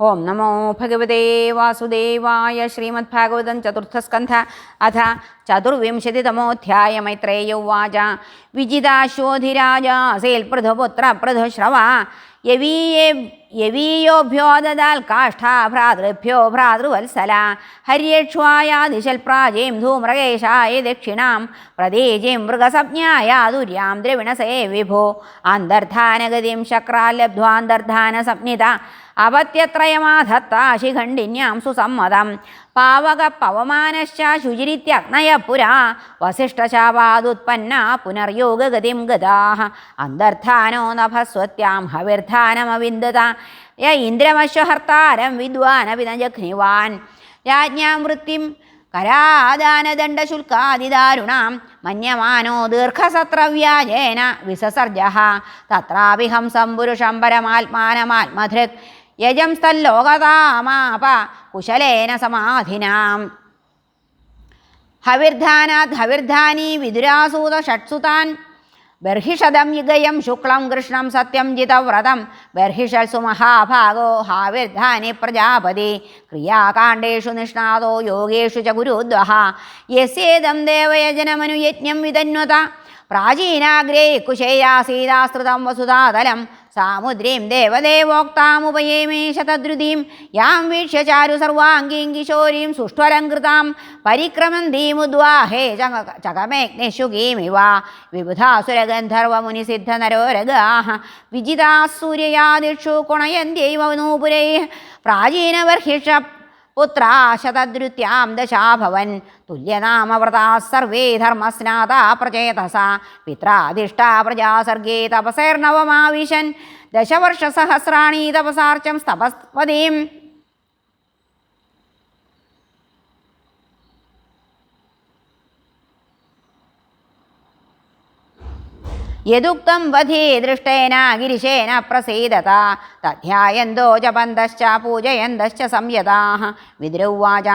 ഓം നമോ ഭഗവതേ വാസുദേവായ ശ്രീമദ്ഭാഗവതം ചതുർത്ഥസ്കന്ധ അഥ ചതുർവിംശതിതമോധ്യായ മൈത്രേയ ഉവാച വിജിതാശോധിരാജാസേൽ പൃഥുപുത്ര പൃഥുശ്രവ യവീയേ യവീയോഭ്യോദാൽ കാഷ്ഠാ ഭ്രാതൃഭ്യോ ഭ്രാതൃവത്സല. ഹര്യേക്ഷ്വായാദിശൽ പ്രാചീം ധൂമ്രകേശായ ദക്ഷിണാം പ്രതീചീം മൃഗസജ്ഞായ ദുര്യാം ദ്രവിണസേ വിഭോ. അന്തർധാനഗതിം ശക്രാലബ്ധ്വാന്തർധാന സംജ്ഞിത അപത്യത്രയമാധത്താ ശിഖണ്ഡിന്യാം സുസമ്മതം. പാവക പവമാനശ്ച ശുചിരിത്യഗ്നയ പുരാ വസിഷ്ഠശാപാദുത്പന്ന പുനർയോഗഗതിം ഗതാഹ അന്തർധാനോ നഭസ്വത്യാം ഹവിർധാനമവിന്ദത. യ ഇന്ദ്രമശ്വഹർത്താരം വിദ്വാനവിനജഘ്നിവാൻ രാജ്ഞാം വൃത്തിം കരാദാനദണ്ഡശുൽക്കാതിദാരുണാം മന്യമാനോ ദീർഘസത്രവ്യാജേന വിസസർജ. തത്രാവിഹം സംപുരുഷം പുരുഷം പരമാത്മാനമാത്മധൃക് യജം സ്ഥല്ലോകതാമാപ കുശലേന സമാധിനാം. ഹവിർധാനാത് ഹവിർധാനി വിദുരാസൂത ഷട്സുതാൻ. ബർഹിഷതം യുഗയം ശുക്ലം കൃഷ്ണം സത്യം ജിതവ്രതം ബർഹിഷത്സു മഹാഭാഗോ ഹാവിർധാനി പ്രജാപതി. ക്രിയാകാണ്ഡേഷു നിഷ്ണാതോ യോഗേഷു ച ഗുരുദ്വഹ. യസ്യേദം ദേവയജനമനുയജ്ഞം വിതന്വത. പ്രാചീനാഗ്രേ കുശേയാസീതാസ്തൃതം വസുധാതലം സാമുദ്രീം ദേവദേവോക്താമുപയേമേ ശതദ്രുതീം. യാം വീക്ഷ്യ ചാരു സർവാംഗീം കിശോരീം സുഷ്ഠലങ്കൃതാം പരിക്രമന്തീമുദ്വാഹേ ചകമേഗ്നിശുകീമിവ വിബുധാസുരഗന്ധർവമുനിസിദ്ധനരോരഗാഹ വിജിതാः സൂര്യയാദിഷു കുണയന്ത്യൈവ നൂപുരൈः പ്രാചീനബർഹിഷ പുത്രാ ശതദ്രുത്യാം ദശാഭവൻ. തുല്യനാമവ്രതാ സർവേ ധർമ്മസ്നാതാ പ്രചേതസ. പിത്രാധിഷ്ഠാ പ്രജാ സർഗേ തപസേർണവമാവിശൻ. ദശവർഷസഹസ്രാണി തപസാർച്ചം തപസ്പദീം യദുക്തം വധി ദൃഷ്ടേന ഗിരിശേന പ്രസീദത. തധ്യായന്തോ ജപന്തശ്ച പൂജയന്തശ്ച സംയതാ വിദ്രൗവാച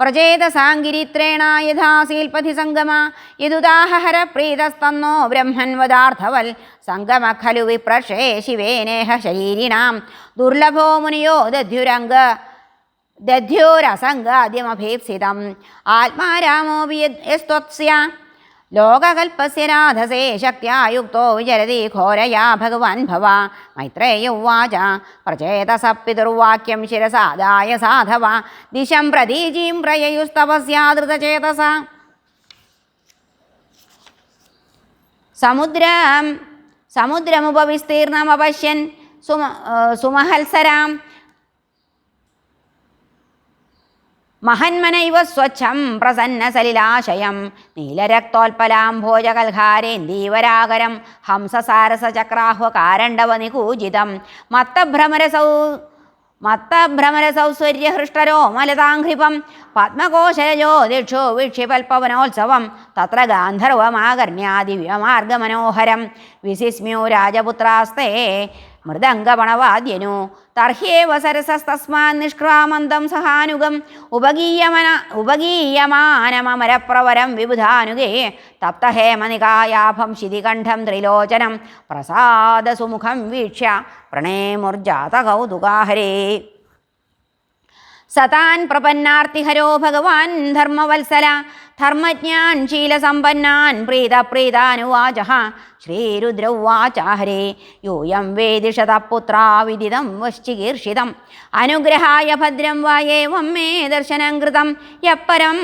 പ്രചേതസാങ്കിരിത്രേണ യഥാസീൽപഥി സംഗമ യദുദാഹര പ്രീതസ്തന്നോ ബ്രഹ്മൻ വദാർത്ഥവൽ സംഗമ ഖലു വിപ്രഷേ ശിവേനേഹ ശരീരിണാം. ദുർലഭോ മുനിയോ ദധ്യുരംഗ. ദധ്യോരസംഗാദ്യമഭീപ്സിതം. ആത്മാരാമോപി യസ്ത്വത്സ്യ ലോകകൽപ്പസ്യ രാധസേ ശക്ത്യാ യുക്തോ വിചരതി ഘോരയാ ഭഗവാൻ ഭവ. മൈത്രേയ ഉവാച. പ്രചേതസ പിതുർവാക്യം ശിരസാദായ സാധവ. ദിശം പ്രതീചീം പ്രയയുസ്തപസ്യാദൃതചേതസ സമുദ്രം സമുദ്രമുപവിസ്തീർണമപശ്യൻ സുമ സുമഹത്സരാം. മഹന്മനൈവ സ്വച്ഛം പ്രസന്നസലിലാശയം നീലരക്തോൽപലാംഭോജകൽഹാരേന്ദീവരാകരം ഹംസസാരസചക്രാഹ്വകാരണ്ഡവനികൂജിതം മത്തഭ്രമരസൗ മത്തഭ്രമരസൗസര്യഹൃഷ്ടരോമലതാഘ്രിപം പത്മകോശരജോ ദിക്ഷോ വീക്ഷ്യപൽപവനോത്സവം തത്ര ഗാന്ധർവമാകർണ്യാദിവ്യമാർഗമനോഹരം വിസിസ്മ്യോ രാജപുത്രാസ്തേ മൃദംഗപണവാദ്യനു. തർഹ്യേവ സരസസ്തസ്മാൻ നിഷ്ക്രാമന്തം സഹാനുഗം. ഉപഗീയമന ഉപഗീയമാനമരപ്രവരം വിബുധാനുഗേ. തപ്തഹേമനികായാഭം ശിതികണ്ഠം ത്രിലോചനം. പ്രസാദസുമുഖം വീക്ഷ്യ. പ്രണേമുർജാത കൗതുകാഹരേ സതാൻ പ്രപന്നാർത്തിഹരോ ഭഗവാൻ ധർമ്മവത്സല. ധർമ്മജ്ഞാൻ ശീലസമ്പന്നാൻ പ്രീതപ്രീതാനുവാച പ്രീതാനുവാച ഹരേ. യൂയം വേദിഷത പുത്രാവിദിതം വശ്ചികീർഷിതം. അനുഗ്രഹായ ഭദ്രം വായേവം മേ ദർശനം കൃതം. യപ്പരം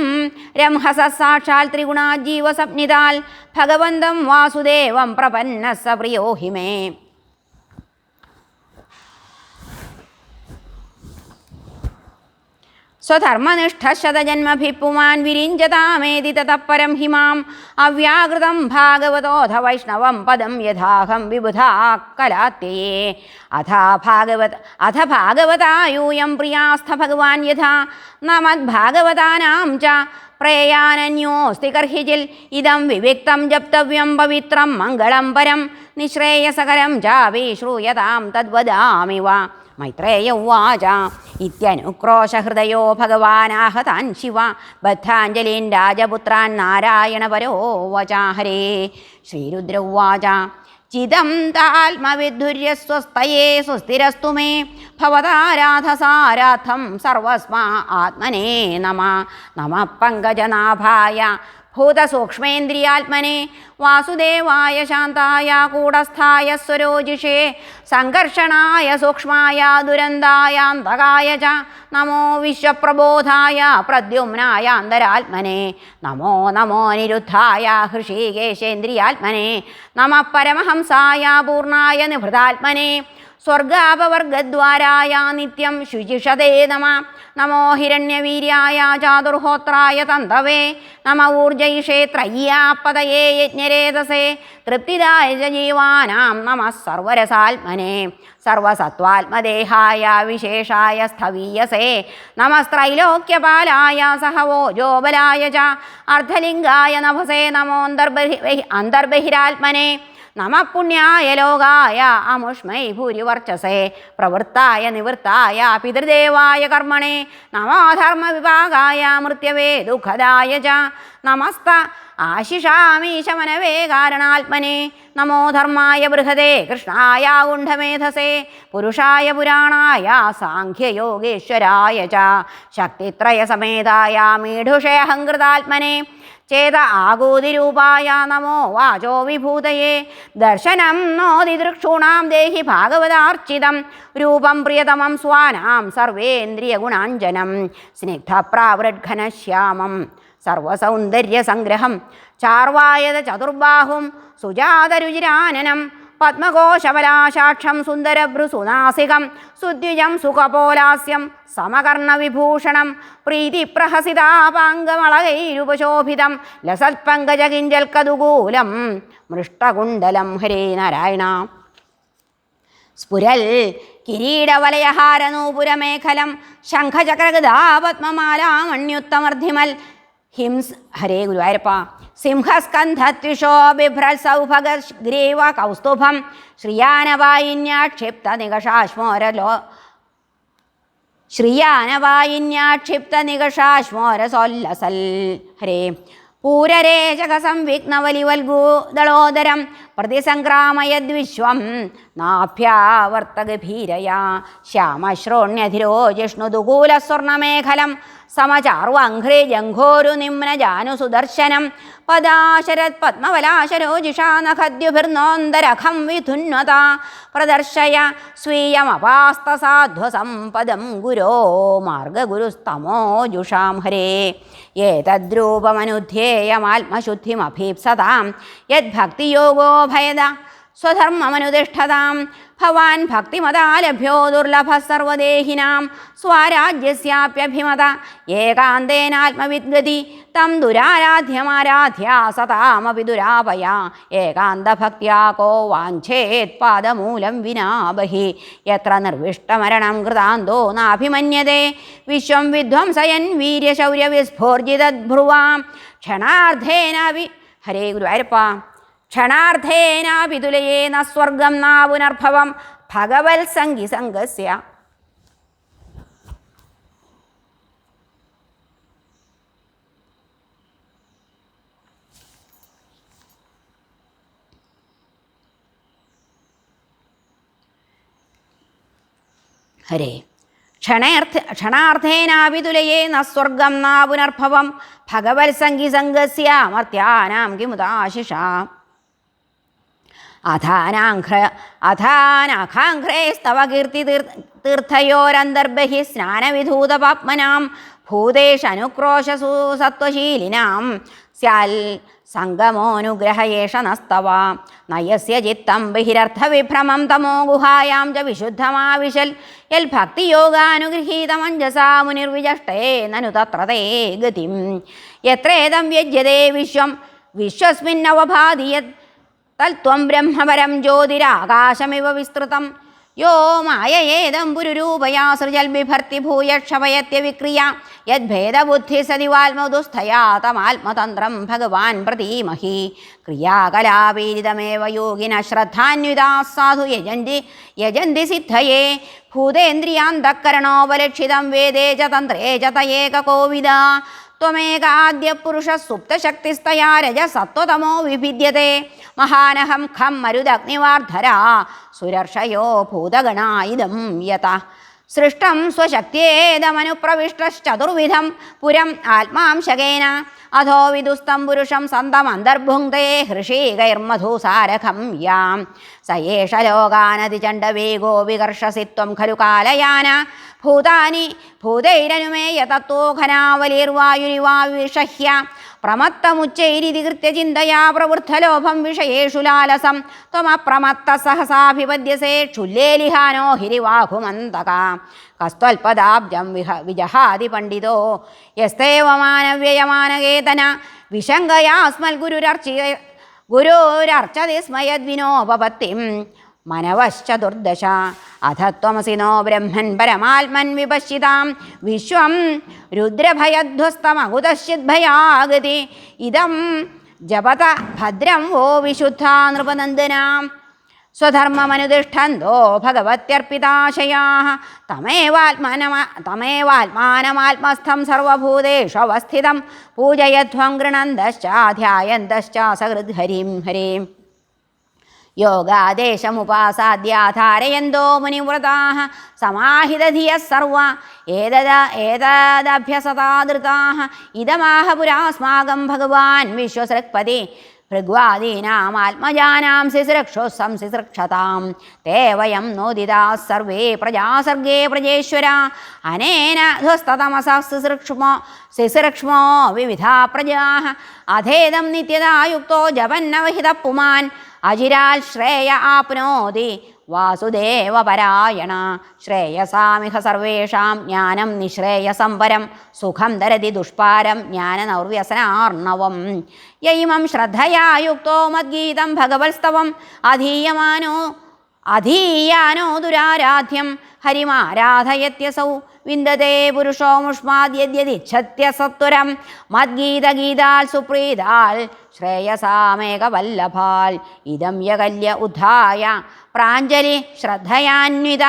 രംഹസ സാക്ഷാൽ ത്രിഗുണാജീവസപ്നിതാൽ ഭഗവന്തം വാസുദേവം പ്രപന്ന സ മേ സ്വധർമ്മനിഷ്ഠശതജന്മഭിപ്പുമാൻ വിരിഞ്ചതാമേതി തതപ്പരം ഹിമാം. അവ്യാകൃതം ഭാഗവതോധ വൈഷ്ണവം പദം യഥാഹം വിബുധാ കലാത്യയേ. അഥാ ഭാഗവത അഥ ഭാഗവതായൂയം പ്രിയാസ്ഥ ഭഗവാൻ യഥാ. നമദ്ഭാഗവതാനാം ച പ്രേയാനന്യോസ്തി കർഹിജിൽ ഇതം വിവിക്തം ജപ്തവ്യം പവിത്രം മംഗളം പരം നിശ്രേയസകരം ചാപി ശ്രൂയതാം തദ്വദാമിവ മൈത്രേയ ഉവാച ഇത്യനുക്രോശഹൃദയോ ഭഗവാനാഹതാൻ ശിവ. ബദ്ധാഞ്ജലീൻ രാജപുത്രാൻ നാരായണപരോ വചാഹരേ ശ്രീരുദ്ര ഉവാച ചിദം താത്മവിധുര്യസ്വസ്ഥയേ സുസ്ഥിരസ്തു മേ. ഭവതാരാധസാരാധം സർവസ്മാ ആത്മനേ നമ. നമ പങ്കജനാഭായ. ഭൂതസൂക്ഷ്മേന്ദ്രിയാത്മനെ വാസുദേവായ ശാന്തായ കൂടസ്ഥായ സ്വരോജിഷേ സംഘർഷണായ സൂക്ഷ്മായ ദുരന്തായ ച നമോ വിശ്വപ്രബോധായ പ്രദ്യുമ്നായ അന്തരാത്മനെ നമോ നമോ നിരുദ്ധായ ഹൃഷീകേശേന്ദ്രിയാത്മനെ നമ പരമഹംസായ പൂർണായ നിഭൃതാത്മനെ സ്വർഗാപവർഗദ്വാരായ നിത്യം ശുചിഷതേ നമ. നമോ ഹിരണ്യവീര്യായ ചാതുർഹോത്രായ തന്തവേ. നമ ഊർജൈഷേ ത്രയ്യാപ്പതയേ യജ്ഞരേതസേ. തൃപ്തിദായ ജീവാനാം നമ സർവരസാത്മനെ. സർവസത്വാത്മദേഹായ വിശേഷായ സ്ഥവീയസേ. നമസ്ത്രൈലോക്യപാലായ സഹവോജോബലായ ച. അർദ്ധലിംഗായ നഭസേ നമോന്തർബഹി അന്തർബഹിരാത്മനെ. നമ ലോകായ അമുഷ്മൈ ഭൂരിവർച്ചസേ. പ്രവൃത്തായ നിവൃത്തായ പിതൃദേവായ കർമ്മണേ. നമോധർമ്മ വിഭാഗായ മൃത്യവേ ദുഃഖദായ ച നമസ്ത ആശിഷാമീശമനവേ കാരണാത്മനെ. നമോ ധർമായ ബൃഹദേ കൃഷ്ണായ ഗുണ്ഠമേധസേ പുരുഷായ പുരാണായ സാഖ്യയോഗേശ്വരായ ച. ശക്തിത്രയസമേതായ മീഢുഷേ അഹങ്കൃതാത്മനെ ചേത ആകൂതിരൂപായ നമോ വാചോ വിഭൂതയേ ദർശനം നോതിദൃക്ഷൂണാം ദേഹി ഭാഗവതാർച്ചിതം രൂപം പ്രിയതമം സ്വാനാം സർവേന്ദ്രിയഗുണാഞ്ജനം സ്നിഗ്ധപ്രാവൃഡ്ഘനശ്യാമം സർവസൗന്ദര്യസംഗ്രഹം ചാർവായത ചതുർബാഹും സുജാതരുചിരാനനം പത്മകോശബലാശാക്ഷം സുന്ദരഭ്രുസുനാസികം സുദ്വിജം സുഖപോലാസ്യം സമകർണവിഭൂഷണം പ്രീതിപ്രഹസിതാപാംഗമളകൈരുപശോഭിതം ലസത്പങ്കജകിഞ്ചൽക്കതുകൂലം മൃഷ്ടകുണ്ടലം ഹരേ നാരായണ. സ്ഫുരൽ കിരീടവലയഹാരനൂപുരമേഖലം ശംഖചക്രഗതാപത്മമാലാമണ്യുത്തമർദ്ധിമൽ ഹിംസ്. ഹരേ ഗുരുവായൂരപ്പ. സിംഹസ്കന്ധത്വിഷോ ബിഭ്രൽ സൗഭഗ്രീവ കൗസ്തുഭം ശ്രിയാനവായിന്യാക്ഷിപ്ത നികഷാശ്മോരലോ ശ്രിയാനവായിന്യാക്ഷിപ്തനികഷാശ്മോരസോല്ലസൽ. ഹരേ. പൂരരേചകസംവിഘ്നവലിവൽഗൂദളോദരം പ്രതിസംക്രാമയദ്വിശ്വം നാഭ്യാവർത്തഗഭീരയാ ശ്യാമശ്രോണ്യധിരോ ജിഷ്ണുദുകൂലസ്വർണമേഖലം സമചാർവാഘ്രേ ജംഘോരു നിമ്ന ജാനു സുദർശനം പദാശരത് പത്മവലാശരോജിഷാനഖദ്യുഭിർന്നോന്തരഖം വിധുന്വത പ്രദർശയ സ്വീയമപാസ്തസാധ്വസമ്പദം ഗുരോ മാർഗഗുരുസ്തമോജുഷാം ഹരേ. ഏതദ്രൂപമനുധ്യേയമാത്മശുദ്ധിമഭീപ്സതാം. യദ്ഭക്തിയോഗോ ഭയത. സ്വധർമ്മമനുതിഷ്ഠതാം ഭവാൻ ഭക്തിമതാലഭ്യോ ദുർലഭ സർവദേഹിനാം. സ്വാരാജ്യസ്യാപ്യഭിമത ഏകാന്തേനാത്മവിദ്ഗതി തം ദുരാരാധ്യമാരാധ്യ സതാമപി ദുരാപയ ഏകാന്തഭക്ത്യാ കോ വാഞ്ചേത് പാദമൂലം വിനാബഹി എത്ര നിർവിഷ്ടമരണം കൃതാന്തോ നാഭിമന്യതേ. വിശ്വം വിധ്വംസയൻ വീര്യശൗര്യവിസ്ഫോർജിതഭ്രുവാം ക്ഷണാർദ്ധേനാവി ഹരേ ഗുരുവായൂരപ്പ. ക്ഷണാർദ്ധേനാപിതുലയേ ന സ്വർഗം നാ പുനർഭവം. ഭഗവൽ സംഗി സംഗസ്യ. ഹരേ. ക്ഷണേർത്ഥ ക്ഷണാർത്ഥേനാവിതുലയേ ന സ്വർഗം നാ പുനർഭവം. ഭഗവത്സംഗി സംഗി സംഗസ്യ. മർത്യാനാം കിമുദാശിഷ അധാനഖാഘ്രേസ്തവ കീർത്തി തീർത്ഥയോരന്തർബഹി സ്നാനവിധൂതപാപ്മനാം ഭൂതേഷനുക്രോശസു സത്വശീലിനാം സ്യാൽ സംഗമോനുഗ്രഹയേഷ നസ്തവ നയസ്യ ചിത്തം ബഹിരർത്ഥവിഭ്രമം തമോ ഗുഹായാം ച വിശുദ്ധമാവിശൽ യൽ ഭക്തിയോഗാനുഗൃഹീതമഞ്ജസാ മുനിർവിജഷ്ടേ നനു തത്ര തേ ഗതിം. എത്രേതം വ്യജ്യതേ വിശ്വം വിശ്വസ്മിന്നവഭാതി യത് തൽത്വം ബ്രഹ്മപരം ജ്യോതിരാകാശമിവ വിസ്തൃതം. യോ മായയേതം പുരുരൂപയാ സൃജൽ ബിഭർത്തി ഭൂയക്ഷപയത്യ വിക്രിയ. യദ്ഭേദബുദ്ധി സതിവാത്മദുസ്ഥയാ തമാത്മതന്ത്രം ഭഗവാൻ പ്രതീമഹി. ക്രിയാകലാപീരിതമേവ യോഗിന ശ്രദ്ധാന്വിതാ സാധു യജന്തി യജന്തി സിദ്ധയേ. ഭൂതേന്ദ്രിയാന്തക്കരണോപലക്ഷിതം വേദേ ച തന്ത്രേ ച തയേകകോവിദ ത്വമേകാദ്യ സുപ്തശക്തിസ്തയാ രജ സത്വതമോ വിഭിദ്യത്തെ മഹാനഹം ഖം മരുദഗ്നിവാർധര. സുരർഷയോ ഭൂതഗണായുധം യഥ. യത സൃഷ്ടം സ്വശക്തിയേതമനുപ്രവിഷ്ടശ്ചതുർവിധം പുരം ആത്മാംശകേന അധോ വിദുസ്തം പുരുഷം സന്തമന്തർഭുങ്ക്തേ ഹൃഷീകൈർമധുസാരഖം യാം. സയേഷ ലോകാനതിചണ്ഡവേഗോ വികർഷസിത്വം ഖലു കാലയാന. ഭൂതാനി ഭൂതൈരനുമേയ തത്വോ ചിന്തയാ പ്രവൃദ്ധലോഭം വിഷയേഷു ലാലസം. ത്വമപ്രമത്ത സഹസാഭിപദ്യസേ ക്ഷുല്ലേലിഹാനോ ഹിരിവാഹുമന്തക കസ്ത്വൽപദാബ്ജം വിഹ വിജഹാദി പണ്ഡിതോ. യസ്തേവമാനവ്യയമാനകേതന വിശങ്കയാസ്മൽ ഗുരുരർച്ചി ഗുരുരർച്ചതി സ്മയദ്വിനോപപത്തിം. മനവശ്ചതുർദശ. അധ ത്വമസി നോ ബ്രഹ്മൻ പരമാത്മൻ വിപശിതാം വിശ്വം രുദ്രഭയധ്വസ്തമകുതശ്ചിദ്ഭയാഗതി. ഇതം ജപത ഭദ്രം വോ വിശുദ്ധ നൃപനന്ദനാം. സ്വധർമ്മമനുതിഷ്ഠന്തോ ഭഗവത്യർപ്പിതാശയാ തമേവാത്മനമ തമേവാത്മാനമാത്മസ്ഥം സർവഭൂതേഷു അവസ്ഥിതം. പൂജയധ്വം ഗൃണന്തശ്ചാധ്യായന്തശ്ചാസഹൃദ് ഹരിം. യോഗാദേശമുപാസാദ്യാധാരയന്തോ മുനിവ്രതാ സമാഹിതധിയഃ സർവ ഏതദ ഏതദഭ്യസതാദൃതാ ഇതമാഹ പുരാസ്മാകം ഭഗവാൻ വിശ്വസൃക്പതി ഭൃഗ്വാദീനാമാത്മജാനാം ശിശിരക്ഷോ സംശിസൃക്ഷതാം തേ വയം सर्वे സർവേ പ്രജാസർഗേ പ്രജേശ്വര അനേന ധ്വസ്തതമസഃ ശിശൃക്ഷ്മോ ശിശിരക്ഷ്മോ വിവിധാ പ്രജാः അധേദം നിത്യതായുക്തോ ജപന്നവഹിതഃ പുമാൻ അജിരാൽ ശ്രേയ ആപ്നോതി വാസുദേവപരായണ. ശ്രേയസാമിഹ സർവേഷാം ജ്ഞാനം നിശ്രേയസം പരം സുഖം ധരതി ദുഷ്പാരം ജ്ഞാനനൗർവ്യസനാർണവം. യൈമം ശ്രദ്ധയാ യുക്തോ മദ്ഗീതം ഭഗവത്സ്തവം അധീയമാനോ അധീയാനോ ദുരാരാധ്യം ഹരിമാരാധയത്യസൗ. വിന്ദതേ പുരുഷോ മുഷ്മാദ്യദ്യതിച്ഛത്യസത്വരം. മദ്ഗീതഗീതാൽ സുപ്രീതാൽ ശ്രേയസാമേകവല്ലഭാൽ. ഇതം യകല്യ ഉദ്ധായ. പ്രാഞ്ജലി ശ്രദ്ധയാന്വിത.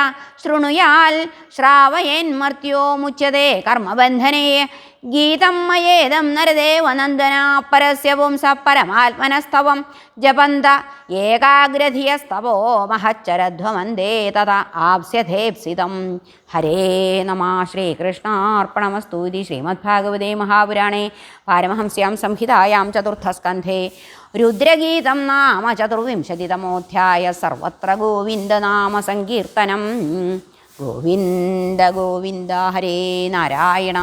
ശൃണുയാൽ ശ്രാവയേന്മർത്യോ മുച്ചതേ കർമ്മബന്ധനേ. ഗീതം മയേദം നരദേവനന്ദന പരസ്യ പുംസ പരമാത്മനസ്തവം ജപന്ത ഏകാഗ്രധിയസ്തവോ മഹച്ചരധ്വമന്ദേ തഥ ആപ്സ്യഥേപ്സിതം ഹരേ നമ ശ്രീകൃഷ്ണാർപ്പണമസ്തു ഇതി ശ്രീമദ്ഭാഗവതേ മഹാപുരാണേ. പാരമഹംസ്യാം സംഹിതായാം ചതുർത്ഥസ്കന്ധേ. രുദ്രഗീതം നാമ ചതുർവിംശതിതമോധ്യായ സർവത്ര ഗോവിന്ദനാമ സങ്കീർത്തനം. ഗോവിന്ദ ഗോവിന്ദ ഹരേ നാരായണ.